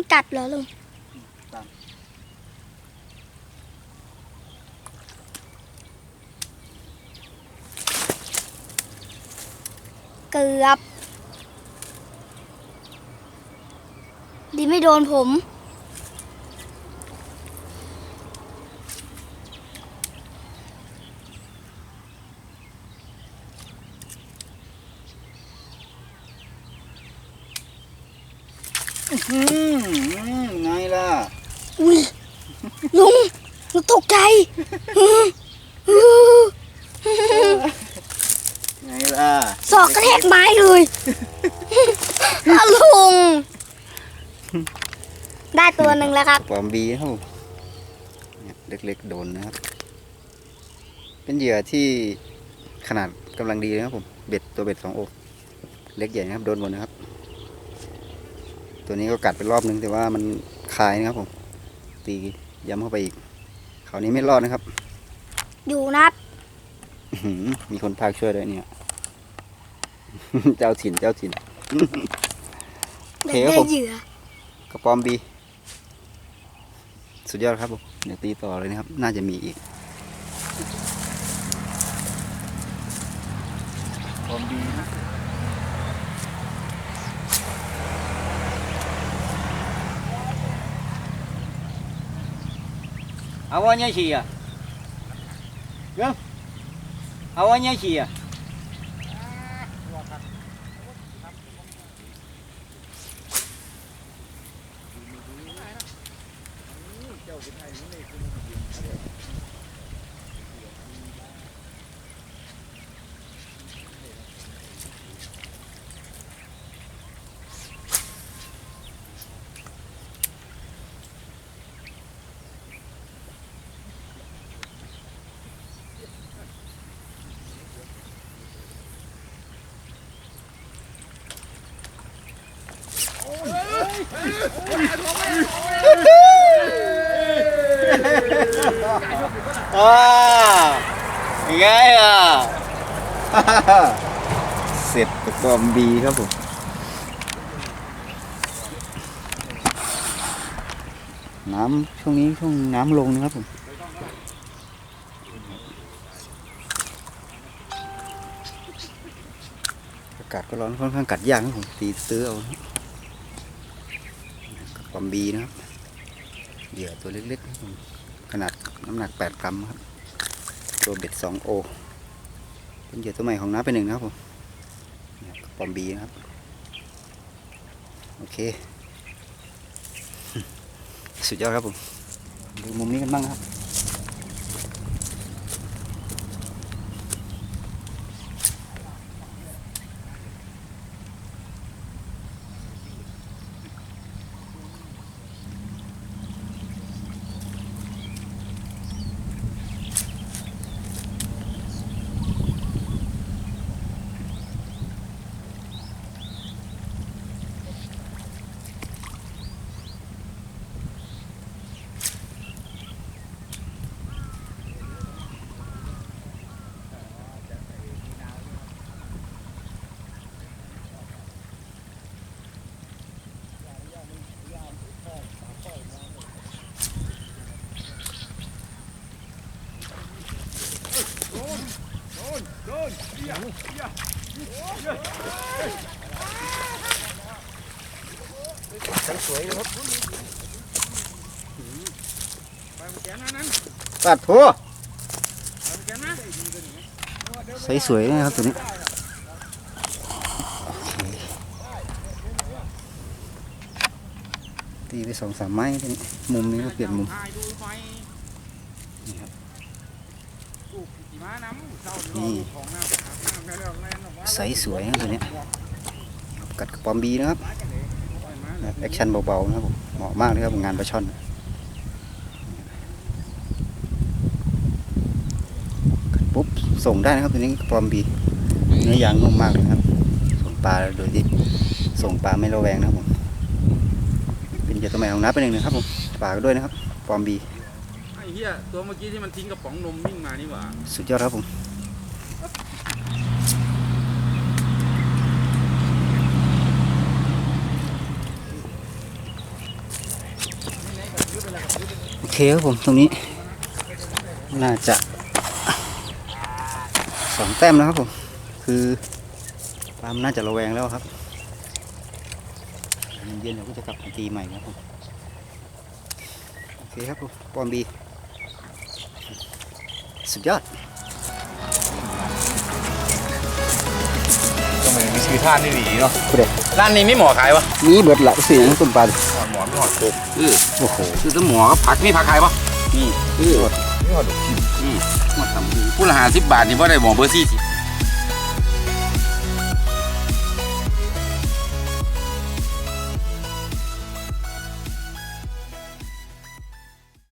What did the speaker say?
มันกัดเหรอลุงเกือบ ดีไม่โดนผม อืมไงล่ะ อุ้ยลุงหนูตกใจไงล่ะศอกกระแทกไม้เลยอะลุง ได้ตัวหนึ่งแล้วครับปอมบีครับผมเนี่ยเล็กๆโดนนะครับ เป็นเหยื่อที่ขนาดกำลังดีนะครับผม เบ็ดตัวเบ็ดสองอกเล็กใหญ่นะครับ โดนหมดนะครับ ตัวนี้ก็กัดไปรอบนึงแต่ว่ามันคายนะครับผม ตีย้ำเข้าไปอีกคราวนี้ไม่รอดนะครับ อยู่นัดอื้อหือมีคนพากช่วยด้วยเนี่ย เจ้าถิ่นเจ้าถิ่นโอเคครับได้ผมเหยื่อกระปอมบี สุดยอดครับผมเดี๋ยวตีต่อเลยนะครับ น่าจะมีอีกปอมบี นะ Awalnya sih อ่ายังไงอะ เสร็จกระปอมบีครับผม น้ำช่วงนี้ช่วงน้ำลงนะครับผมอากาศก็ร้อนค่อนข้างกัดยากครับผมตีซื้อเอานะครับอมบีนะครับเหยื่อตัวเล็กๆครับผม ขนาดน้ำหนัก 8 กรัมครับตัวเบ็ด 2 โอ เป็นเหยื่อตัวใหม่ของน้าเป็นหนึ่งนะครับผมปอมบีนะครับ โอเค สุดยอดครับผม ดูมุมนี้กันบ้างครับ นะครับปัดพัวใสสวยๆนะครับตัวนี้ตีไปสองสามไม้ตัวนี้มุมนี้ก็เปลี่ยนมุมนี่ครับ นี่ใสสวยนะตัวนี้กัดกระปอมบีนะครับแอคชั่นเบาๆนะครับผมเหมาะมากเลยครับงานปลาช่อนปุ๊บส่งได้นะครับตัวนี้กระปอมบีเนื้อยางนุ่มมากเลยนะครับ ส่งปลาโดยที่ส่งปลาไม่ระแวงนะครับผมเป็นเหยื่อตัวใหม่ของน้าเป็นหนึ่งนะครับผมฝากด้วยนะครับปอมบี อ้เหี้ยตัวเมื่อกี้ที่มันทิ้งกระป๋องนมวิ่งมานี่หว่า สุดยอดครับผม โอเคครับผมตรงนี้ น่าจะสองแต้มนะครับผม คือปาล์มน่าจะระแวงแล้วครับ เย็นๆเดี๋ยวก็จะกลับมาตีใหม่ครับผม โอเคครับผมปอมบี สุดยอดก็มันมีชื่อท่านนี่ดีเนาะผู้ใดร้านนี้ไม่หมอขายวะมีเบิดละเสียงต้นปลาหมอนหมอนไม่หอดโคกโอ้โหคือถ้าหมอก็ผักนี่ผักขายวะนี่ไม่หอดดอกกินหมดตำผู้ละหาสิบบาทนี่ว่าได้หมอเบอร์สี่สิบ